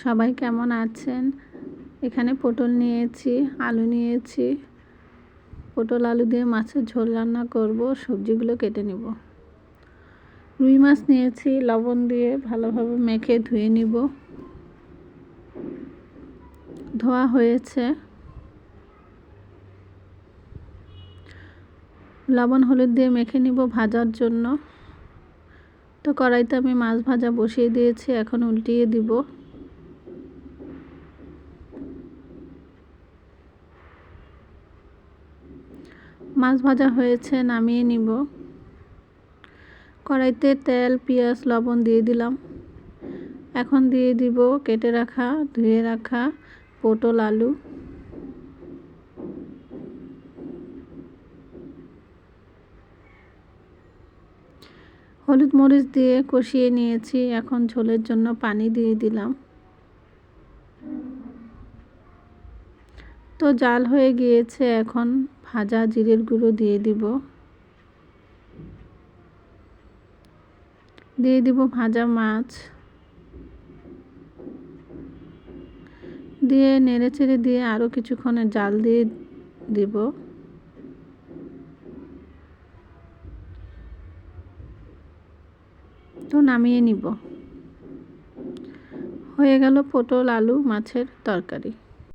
সবাই কেমন আছেন? এখানে পটল নিয়েছি, আলু নিয়েছি। পটল, আলু দিয়ে মাছের ঝোল রান্না করব, সবজিগুলো কেটে নিব। রুই মাছ নিয়েছি, লবণ দিয়ে ভালোভাবে মেখে ধুয়ে নিব। ধোয়া হয়েছে। লবণ, হলুদ দিয়ে মেখে নিব ভাজার জন্য। তো কড়াইতে আমি মাছ ভাজা বসিয়ে দিয়েছি, এখন উল্টিয়ে দিব। মাছ ভাজা হয়েছে, নামিয়ে নিব। কড়াইতে তেল, পেঁয়াজ, লবণ দিয়ে দিলাম। এখন দিয়ে দিব কেটে রাখা, ধুয়ে রাখা পটল, আলু। হলুদ মরিচ দিয়ে কষিয়ে নিয়েছি, এখন ঝোলের জন্য পানি দিয়ে দিলাম। তো জাল হয়ে গিয়েছে এখন। ভাজা জিরের গুঁড়ো দিয়ে দিব। দিয়ে দিব ভাজা মাছ। দিয়ে নেড়ে চেড়ে দিয়ে আরও কিছুক্ষণে জাল দিয়ে দিব। তো নামিয়ে নিব। হয়ে গেল পটল, আলু, মাছের তরকারি।